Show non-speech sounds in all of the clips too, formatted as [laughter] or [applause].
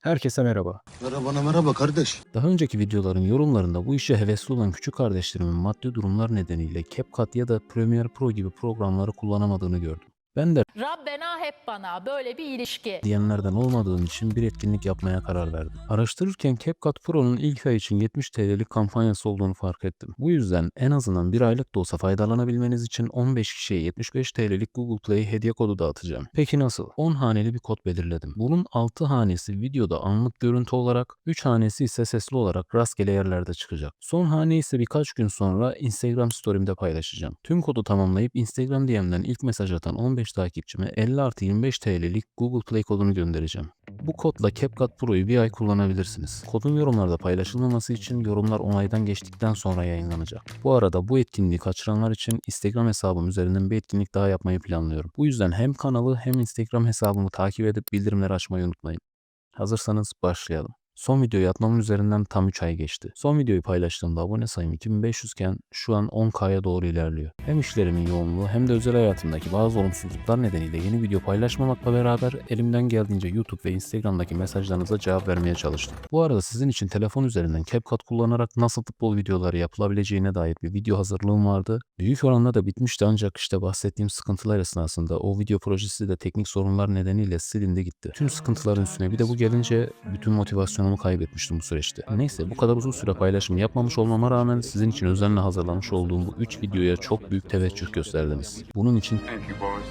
Herkese merhaba. Merhaba merhaba kardeş. Daha önceki videoların yorumlarında bu işe hevesli olan küçük kardeşlerimin maddi durumlar nedeniyle CapCut ya da Premiere Pro gibi programları kullanamadığını gördüm. Ben de Rabbena hep bana böyle bir ilişki. diyenlerden olmadığım için bir etkinlik yapmaya karar verdim. Araştırırken CapCut Pro'nun ilk ay için 70 TL'lik kampanyası olduğunu fark ettim. Bu yüzden en azından bir aylık da olsa faydalanabilmeniz için 15 kişiye 75 TL'lik Google Play hediye kodu dağıtacağım. Peki nasıl? 10 haneli bir kod belirledim. Bunun 6 hanesi videoda anlık görüntü olarak, 3 hanesi ise sesli olarak rastgele yerlerde çıkacak. Son hane ise birkaç gün sonra Instagram Story'imde paylaşacağım. Tüm kodu tamamlayıp Instagram DM'den ilk mesaj atan 15 takipçime 50 artı 25 TL'lik Google Play kodunu göndereceğim. Bu kodla CapCut Pro'yu bir ay kullanabilirsiniz. Kodun yorumlarda paylaşılmaması için yorumlar onaydan geçtikten sonra yayınlanacak. Bu arada bu etkinliği kaçıranlar için Instagram hesabım üzerinden bir etkinlik daha yapmayı planlıyorum. Bu yüzden hem kanalı hem Instagram hesabımı takip edip bildirimleri açmayı unutmayın. Hazırsanız başlayalım. Son videoyu atmamın üzerinden tam 3 ay geçti. Son videoyu paylaştığımda abone sayım 2500 iken şu an 10K'ya doğru ilerliyor. Hem işlerimin yoğunluğu hem de özel hayatımdaki bazı olumsuzluklar nedeniyle yeni video paylaşmamakla beraber elimden geldiğince YouTube ve Instagram'daki mesajlarınıza cevap vermeye çalıştım. Bu arada sizin için telefon üzerinden CapCut kullanarak nasıl futbol videoları yapılabileceğine dair bir video hazırlığım vardı. Büyük oranda da bitmişti ancak işte bahsettiğim sıkıntılar esnasında o video projesi de teknik sorunlar nedeniyle silindi gitti. Tüm sıkıntıların üstüne bir de bu gelince bütün motivasyonumu kaybetmiştim bu süreçte. Neyse bu kadar uzun süre paylaşım yapmamış olmama rağmen sizin için özenle hazırlamış olduğum bu 3 videoya çok büyük teveccüh gösterdiniz. Bunun için Thank you, boys.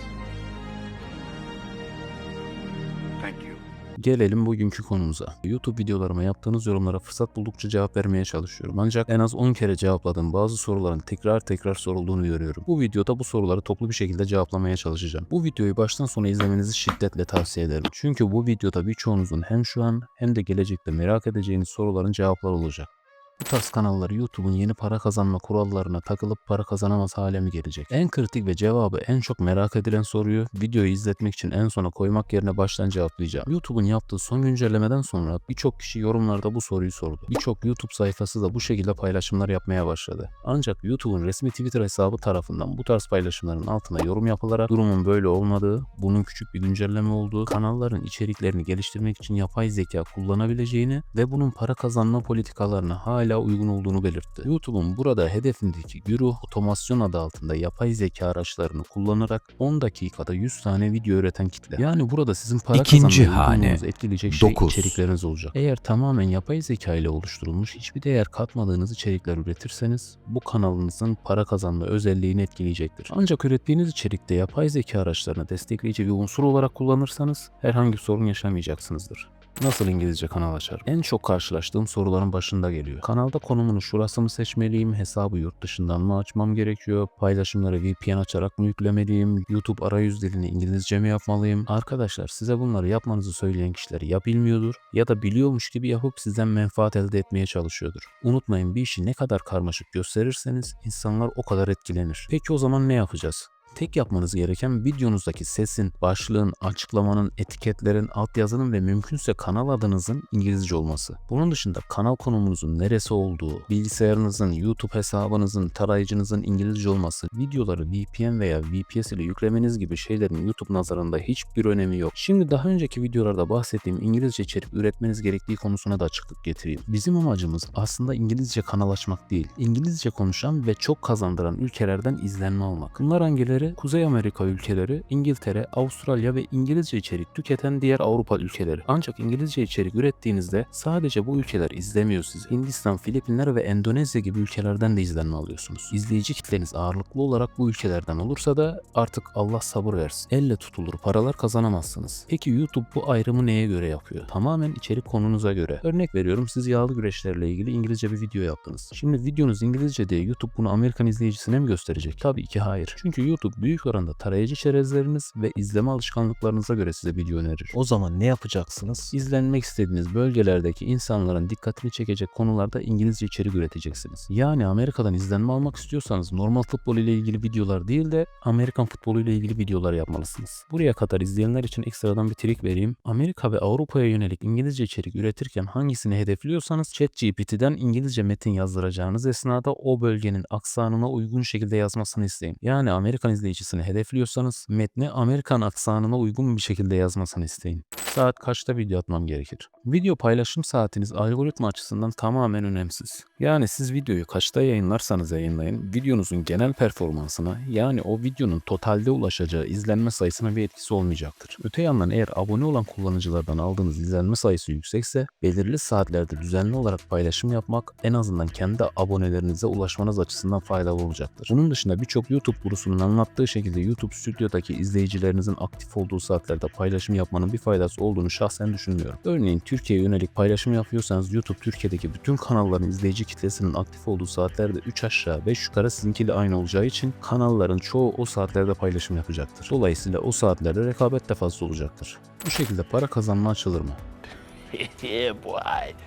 Thank you. Gelelim bugünkü konumuza. YouTube videolarıma yaptığınız yorumlara fırsat buldukça cevap vermeye çalışıyorum. Ancak en az 10 kere cevapladığım bazı soruların tekrar tekrar sorulduğunu görüyorum. Bu videoda bu soruları toplu bir şekilde cevaplamaya çalışacağım. Bu videoyu baştan sona izlemenizi şiddetle tavsiye ederim. Çünkü bu videoda birçoğunuzun hem şu an hem de gelecekte merak edeceğiniz soruların cevapları olacak. Bu tarz kanallar YouTube'un yeni para kazanma kurallarına takılıp para kazanamaz hale mi gelecek? En kritik ve cevabı en çok merak edilen soruyu videoyu izletmek için en sona koymak yerine baştan cevaplayacağım. YouTube'un yaptığı son güncellemeden sonra birçok kişi yorumlarda bu soruyu sordu. Birçok YouTube sayfası da bu şekilde paylaşımlar yapmaya başladı. Ancak YouTube'un resmi Twitter hesabı tarafından bu tarz paylaşımların altına yorum yapılarak durumun böyle olmadığı, bunun küçük bir güncelleme olduğu, kanalların içeriklerini geliştirmek için yapay zeka kullanabileceğini ve bunun para kazanma politikalarına hala uygun olduğunu belirtti. YouTube'un burada hedefindeki güruh otomasyon adı altında yapay zeka araçlarını kullanarak 10 dakikada 100 tane video üreten kitle. Yani burada sizin para İkinci hane, etkileyecek şey dokuz. içerikleriniz olacak. Eğer tamamen yapay zeka ile oluşturulmuş hiçbir değer katmadığınız içerikler üretirseniz bu kanalınızın para kazanma özelliğini etkileyecektir. Ancak ürettiğiniz içerikte yapay zeka araçlarını destekleyici bir unsur olarak kullanırsanız herhangi sorun yaşamayacaksınızdır. Nasıl İngilizce kanal açarım? En çok karşılaştığım soruların başında geliyor. Kanalda konumunu şurası mı seçmeliyim? Hesabı yurt dışından mı açmam gerekiyor? Paylaşımları VPN açarak mı yüklemeliyim? YouTube arayüz dilini İngilizce mi yapmalıyım? Arkadaşlar size bunları yapmanızı söyleyen kişiler ya bilmiyordur ya da biliyormuş gibi yapıp sizden menfaat elde etmeye çalışıyordur. Unutmayın bir işi ne kadar karmaşık gösterirseniz insanlar o kadar etkilenir. Peki o zaman ne yapacağız? Tek yapmanız gereken videonuzdaki sesin, başlığın, açıklamanın, etiketlerin, altyazının ve mümkünse kanal adınızın İngilizce olması. Bunun dışında kanal konumunuzun neresi olduğu, bilgisayarınızın, YouTube hesabınızın, tarayıcınızın İngilizce olması, videoları VPN veya VPS ile yüklemeniz gibi şeylerin YouTube nazarında hiçbir önemi yok. Şimdi daha önceki videolarda bahsettiğim İngilizce içerik üretmeniz gerektiği konusuna da açıklık getireyim. Bizim amacımız aslında İngilizce kanal açmak değil, İngilizce konuşan ve çok kazandıran ülkelerden izlenme almak. Bunlar hangileri? Kuzey Amerika ülkeleri, İngiltere, Avustralya ve İngilizce içerik tüketen diğer Avrupa ülkeleri. Ancak İngilizce içerik ürettiğinizde sadece bu ülkeler izlemiyor sizi. Hindistan, Filipinler ve Endonezya gibi ülkelerden de izlenme alıyorsunuz. İzleyici kitleniz ağırlıklı olarak bu ülkelerden olursa da artık Allah sabır versin. Elle tutulur paralar kazanamazsınız. Peki YouTube bu ayrımı neye göre yapıyor? Tamamen içerik konunuza göre. Örnek veriyorum siz yağlı güreşlerle ilgili İngilizce bir video yaptınız. Şimdi videonuz İngilizce diye YouTube bunu Amerikan izleyicisine mi gösterecek? Tabii ki hayır. Çünkü YouTube büyük oranda tarayıcı çerezleriniz ve izleme alışkanlıklarınıza göre size video önerir. O zaman ne yapacaksınız? İzlenmek istediğiniz bölgelerdeki insanların dikkatini çekecek konularda İngilizce içerik üreteceksiniz. Yani Amerika'dan izlenme almak istiyorsanız normal futbol ile ilgili videolar değil de Amerikan futbolu ile ilgili videolar yapmalısınız. Buraya kadar izleyenler için ekstradan bir trik vereyim. Amerika ve Avrupa'ya yönelik İngilizce içerik üretirken hangisini hedefliyorsanız ChatGPT'den İngilizce metin yazdıracağınız esnada o bölgenin aksanına uygun şekilde yazmasını isteyin. Yani Amerikan izleyicisini hedefliyorsanız metni Amerikan aksanına uygun bir şekilde yazmasını isteyin. Saat kaçta video atmam gerekir? Video paylaşım saatiniz algoritma açısından tamamen önemsiz. Yani siz videoyu kaçta yayınlarsanız yayınlayın, videonuzun genel performansına yani o videonun totalde ulaşacağı izlenme sayısına bir etkisi olmayacaktır. Öte yandan eğer abone olan kullanıcılardan aldığınız izlenme sayısı yüksekse belirli saatlerde düzenli olarak paylaşım yapmak en azından kendi abonelerinize ulaşmanız açısından faydalı olacaktır. Bunun dışında birçok YouTube gurusunun anlattığı şekilde YouTube stüdyodaki izleyicilerinizin aktif olduğu saatlerde paylaşım yapmanın bir faydası olduğunu şahsen düşünmüyorum. Örneğin Türkiye'ye yönelik paylaşım yapıyorsanız YouTube Türkiye'deki bütün kanalların izleyici kitlesinin aktif olduğu saatlerde 3 aşağı 5 yukarı sizinkiyle aynı olacağı için kanalların çoğu o saatlerde paylaşım yapacaktır. Dolayısıyla o saatlerde rekabet de fazla olacaktır. Bu şekilde para kazanma açılır mı?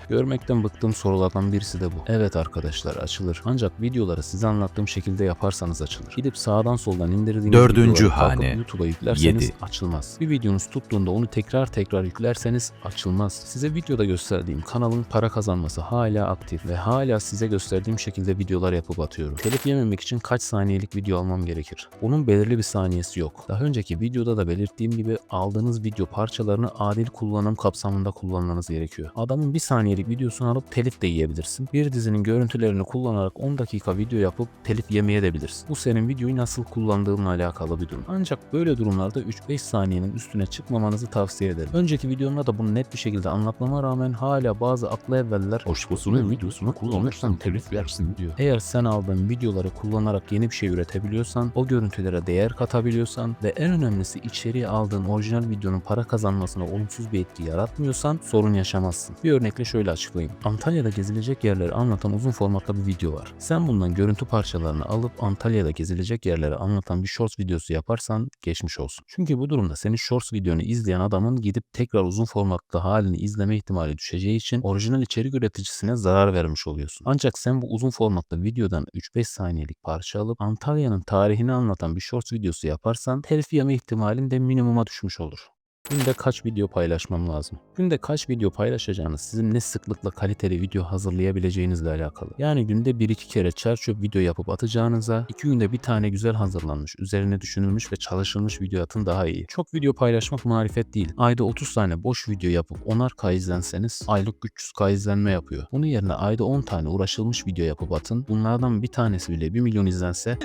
Görmekten bıktığım sorulardan birisi de bu. Evet arkadaşlar açılır. Ancak videoları size anlattığım şekilde yaparsanız açılır. Gidip sağdan soldan indirdiğiniz Dördüncü hane. YouTube'a yüklerseniz Yedi. açılmaz. Bir videonuz tuttuğunda onu tekrar tekrar yüklerseniz açılmaz. Size videoda gösterdiğim kanalın para kazanması hala aktif ve hala size gösterdiğim şekilde videolar yapıp atıyorum. Telif yememek için kaç saniyelik video almam gerekir? Bunun belirli bir saniyesi yok. Daha önceki videoda da belirttiğim gibi aldığınız video parçalarını adil kullanım kapsamında kullanmanız gerekiyor. Adamın bir saniyelik videosunu alıp telif de yiyebilirsin. Bir dizinin görüntülerini kullanarak 10 dakika video yapıp telif yemeye de bilirsin. Bu senin videoyu nasıl kullandığınla alakalı bir durum. Ancak böyle durumlarda 3-5 saniyenin üstüne çıkmamanızı tavsiye ederim. Önceki videomda da bunu net bir şekilde anlatmama rağmen hala bazı aklı evveller Başkasının videosunu kullanırsan telif yersin diyor. eğer sen aldığın videoları kullanarak yeni bir şey üretebiliyorsan, o görüntülere değer katabiliyorsan ve en önemlisi içeriye aldığın orijinal videonun para kazanmasına olumsuz bir etki yaratmıyorsan sorun yaşamazsın. Bir örnekle şöyle açıklayayım. Antalya'da gezilecek yerleri anlatan uzun formatlı bir video var. Sen bundan görüntü parçalarını alıp Antalya'da gezilecek yerleri anlatan bir shorts videosu yaparsan geçmiş olsun. Çünkü bu durumda senin shorts videonu izleyen adamın gidip tekrar uzun formatlı halini izleme ihtimali düşeceği için orijinal içerik üreticisine zarar vermiş oluyorsun. Ancak sen bu uzun formatlı videodan 3-5 saniyelik parça alıp Antalya'nın tarihini anlatan bir shorts videosu yaparsan telif yeme ihtimalin de minimuma düşmüş olur. Günde kaç video paylaşmam lazım? Günde kaç video paylaşacağınız sizin ne sıklıkla kaliteli video hazırlayabileceğinizle alakalı. Yani günde 1-2 kere çerçöp video yapıp atacağınıza 2 günde bir tane güzel hazırlanmış, üzerine düşünülmüş ve çalışılmış video atın daha iyi. Çok video paylaşmak marifet değil. Ayda 30 tane boş video yapıp 10'ar izlenseniz aylık 300k izlenme yapıyor. Bunun yerine ayda 10 tane uğraşılmış video yapıp atın. Bunlardan bir tanesi bile 1 milyon izlense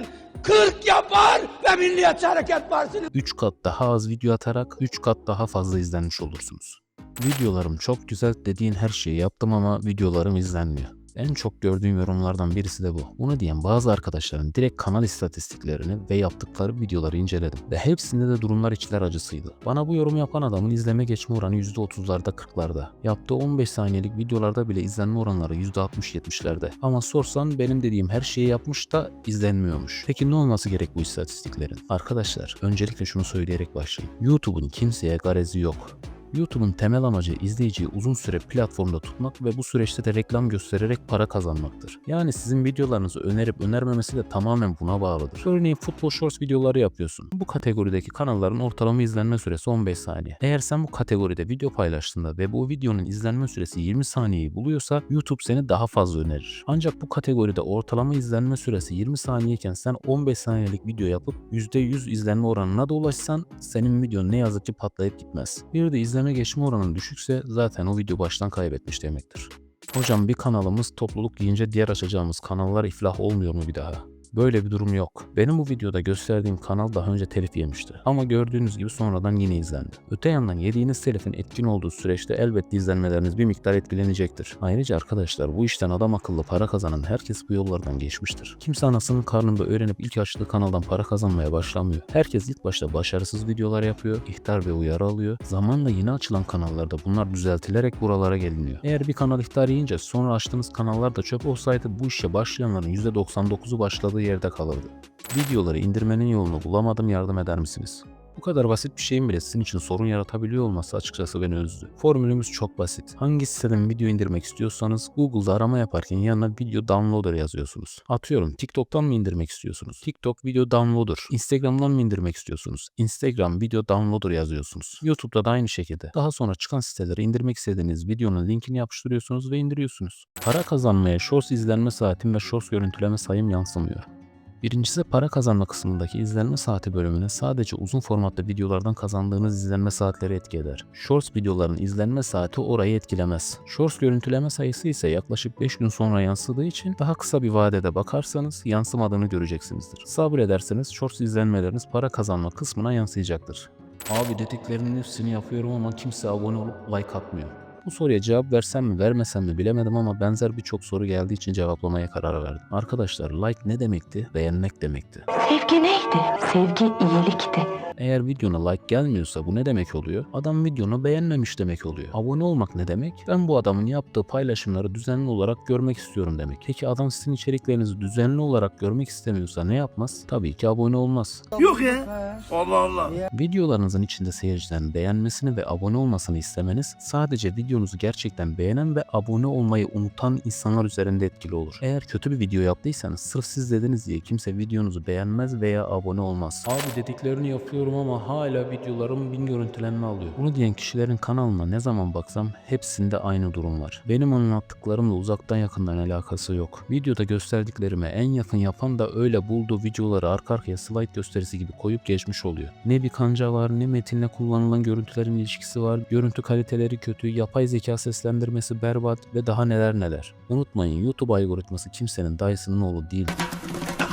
40 yapar ve Milliyetçi Hareket Partisi'nin 3 kat daha az video atarak 3 kat daha fazla izlenmiş olursunuz. Videolarım çok güzel dediğin her şeyi yaptım ama videolarım izlenmiyor. En çok gördüğüm yorumlardan birisi de bu. Bunu diyen bazı arkadaşların direkt kanal istatistiklerini ve yaptıkları videoları inceledim. Ve hepsinde de durumlar içler acısıydı. Bana bu yorum yapan adamın izleme geçme oranı %30'larda 40'larda. Yaptığı 15 saniyelik videolarda bile izlenme oranları %60-70'lerde. Ama sorsan benim dediğim her şeyi yapmış da izlenmiyormuş. Peki ne olması gerek bu istatistiklerin? Arkadaşlar öncelikle şunu söyleyerek başlayayım. YouTube'un kimseye garezi yok. YouTube'un temel amacı izleyiciyi uzun süre platformda tutmak ve bu süreçte de reklam göstererek para kazanmaktır. Yani sizin videolarınızı önerip önermemesi de tamamen buna bağlıdır. Örneğin futbol shorts videoları yapıyorsun. Bu kategorideki kanalların ortalama izlenme süresi 15 saniye. Eğer sen bu kategoride video paylaştığında ve bu videonun izlenme süresi 20 saniyeyi buluyorsa YouTube seni daha fazla önerir. Ancak bu kategoride ortalama izlenme süresi 20 saniyeyken sen 15 saniyelik video yapıp %100 izlenme oranına da ulaşsan senin videon ne yazık ki patlayıp gitmez. Bir de izlenme geçme oranın düşükse zaten o video baştan kaybetmiş demektir. Hocam bir kanalımız topluluk deyince diğer açacağımız kanallar iflah olmuyor mu bir daha? Böyle bir durum yok. Benim bu videoda gösterdiğim kanal daha önce telif yemişti. Ama gördüğünüz gibi sonradan yine izlendi. Öte yandan yediğiniz telifin etkin olduğu süreçte elbette izlenmeleriniz bir miktar etkilenecektir. Ayrıca arkadaşlar bu işten adam akıllı para kazanan herkes bu yollardan geçmiştir. Kimse anasının karnında öğrenip ilk açtığı kanaldan para kazanmaya başlamıyor. Herkes ilk başta başarısız videolar yapıyor, ihtar ve uyarı alıyor. Zamanla yeni açılan kanallarda bunlar düzeltilerek buralara geliniyor. Eğer bir kanal ihtar yiyince sonra açtığınız kanallar da çöp olsaydı bu işe başlayanların %99'u başladığı yerde kalırdı. Videoları indirmenin yolunu bulamadım yardım eder misiniz? Bu kadar basit bir şeyin bile sizin için sorun yaratabiliyor olması açıkçası beni üzdü. Formülümüz çok basit. Hangi siteden video indirmek istiyorsanız Google'da arama yaparken yanına video downloader yazıyorsunuz. Atıyorum TikTok'tan mı indirmek istiyorsunuz? TikTok video downloader. Instagram'dan mı indirmek istiyorsunuz? Instagram video downloader yazıyorsunuz. YouTube'da da aynı şekilde. Daha sonra çıkan sitelere indirmek istediğiniz videonun linkini yapıştırıyorsunuz ve indiriyorsunuz. Para kazanmaya shorts izlenme saatim ve shorts görüntüleme sayım yansımıyor. Birincisi para kazanma kısmındaki izlenme saati bölümüne sadece uzun formatta videolardan kazandığınız izlenme saatleri etki eder. Shorts videoların izlenme saati orayı etkilemez. Shorts görüntüleme sayısı ise yaklaşık 5 gün sonra yansıdığı için daha kısa bir vadede bakarsanız yansımadığını göreceksinizdir. Sabrederseniz Shorts izlenmeleriniz para kazanma kısmına yansıyacaktır. Abi dediklerinin hepsini yapıyorum ama kimse abone olup like atmıyor. Bu soruya cevap versem mi vermesem mi bilemedim ama benzer birçok soru geldiği için cevaplamaya karar verdim. Arkadaşlar like ne demekti? Beğenmek demekti. Sevgi neydi? Sevgi iyilikti. Eğer videona like gelmiyorsa bu ne demek oluyor? Adam videonu beğenmemiş demek oluyor. Abone olmak ne demek? Ben bu adamın yaptığı paylaşımları düzenli olarak görmek istiyorum demek. Peki adam sizin içeriklerinizi düzenli olarak görmek istemiyorsa ne yapmaz? Tabii ki abone olmaz. Yok ya. Allah Allah. Videolarınızın içinde seyircilerin beğenmesini ve abone olmasını istemeniz sadece videonuzu gerçekten beğenen ve abone olmayı unutan insanlar üzerinde etkili olur. Eğer kötü bir video yaptıysanız sırf siz dediniz diye kimse videonuzu beğenmez veya abone olmaz. Abi dediklerini yapıyorum ama hala videolarım bin görüntülenme alıyor. Bunu diyen kişilerin kanalına ne zaman baksam hepsinde aynı durum var. Benim anlattıklarımla uzaktan yakından alakası yok. Videoda gösterdiklerime en yakın yapan da öyle bulduğu videoları arka arkaya slide gösterisi gibi koyup geçmiş oluyor. Ne bir kanca var ne metinle kullanılan görüntülerin ilişkisi var. Görüntü kaliteleri kötü, yapay zeka seslendirmesi berbat ve daha neler neler. Unutmayın YouTube algoritması kimsenin dayısının oğlu değil.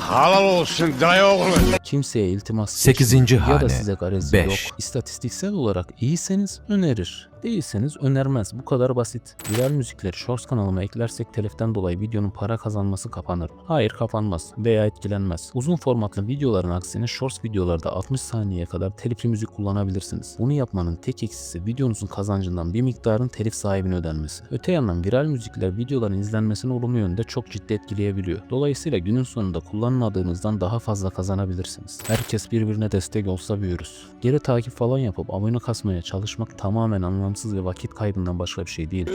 Halal olsun dayı oğlu. Kimseye iltimas Sekizinci ya da size garezi Beş. yok. İstatistiksel olarak iyiseniz önerir. Değilseniz önermez. Bu kadar basit. Viral müzikleri Shorts kanalıma eklersek teliften dolayı videonun para kazanması kapanır. Hayır kapanmaz veya etkilenmez. Uzun formatlı videoların aksine Shorts videolarda 60 saniyeye kadar telifli müzik kullanabilirsiniz. Bunu yapmanın tek eksisi videonuzun kazancından bir miktarın telif sahibine ödenmesi. Öte yandan viral müzikler videoların izlenmesini olumlu yönde çok ciddi etkileyebiliyor. Dolayısıyla günün sonunda kullanmadığınızdan daha fazla kazanabilirsiniz. Herkes birbirine destek olsa büyürüz. Geri takip falan yapıp abone kasmaya çalışmak tamamen anlamsız ve vakit kaybından başka bir şey değil. [laughs]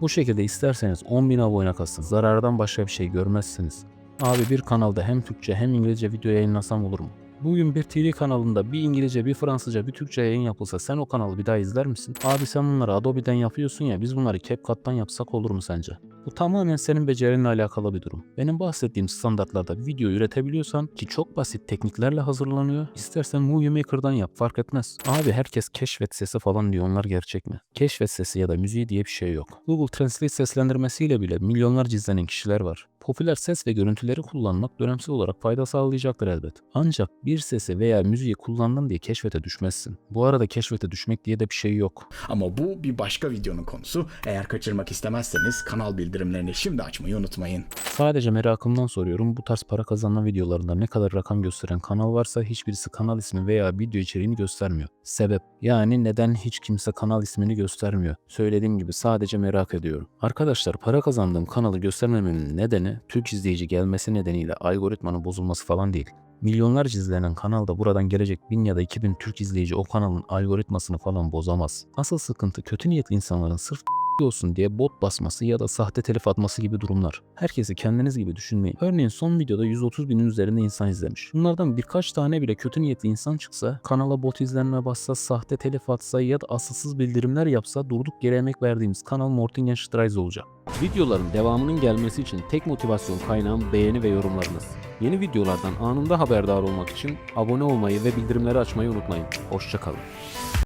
Bu şekilde isterseniz 10.000 abone kasın. Zarardan başka bir şey görmezsiniz. Abi bir kanalda hem Türkçe hem İngilizce video yayınlasam olur mu? Bugün bir TV kanalında bir İngilizce, bir Fransızca, bir Türkçe yayın yapılsa sen o kanalı bir daha izler misin? Abi sen bunları Adobe'den yapıyorsun ya biz bunları CapCut'tan yapsak olur mu sence? Bu tamamen senin becerinle alakalı bir durum. Benim bahsettiğim standartlarda bir video üretebiliyorsan ki çok basit tekniklerle hazırlanıyor. İstersen Movie Maker'dan yap fark etmez. Abi herkes keşfet sesi falan diyor onlar gerçek mi? Keşfet sesi ya da müziği diye bir şey yok. Google Translate seslendirmesiyle bile milyonlarca izlenen kişiler var. Popüler ses ve görüntüleri kullanmak dönemsel olarak fayda sağlayacaktır elbet. Ancak bir sesi veya müziği kullandın diye keşfete düşmezsin. Bu arada keşfete düşmek diye de bir şey yok. Ama bu bir başka videonun konusu. Eğer kaçırmak istemezseniz kanal bildirimlerini şimdi açmayı unutmayın. Sadece merakımdan soruyorum. Bu tarz para kazanma videolarında ne kadar rakam gösteren kanal varsa hiçbirisi kanal ismi veya video içeriğini göstermiyor. Sebep? Yani neden hiç kimse kanal ismini göstermiyor? Söylediğim gibi sadece merak ediyorum. Arkadaşlar para kazandığım kanalı göstermememin nedeni Türk izleyici gelmesi nedeniyle algoritmanın bozulması falan değil. Milyonlarca izlenen kanalda buradan gelecek 1000 ya da 2000 Türk izleyici o kanalın algoritmasını falan bozamaz. Asıl sıkıntı kötü niyetli insanların sırf olsun diye bot basması ya da sahte telif atması gibi durumlar. Herkesi kendiniz gibi düşünmeyin. Örneğin son videoda 130 binin üzerinde insan izlemiş. Bunlardan birkaç tane bile kötü niyetli insan çıksa, kanala bot izlenme bassa, sahte telif atsa ya da asılsız bildirimler yapsa durduk yere emek verdiğimiz kanal Mortingen Streise olacak. Videoların devamının gelmesi için tek motivasyon kaynağım beğeni ve yorumlarınız. Yeni videolardan anında haberdar olmak için abone olmayı ve bildirimleri açmayı unutmayın. Hoşçakalın.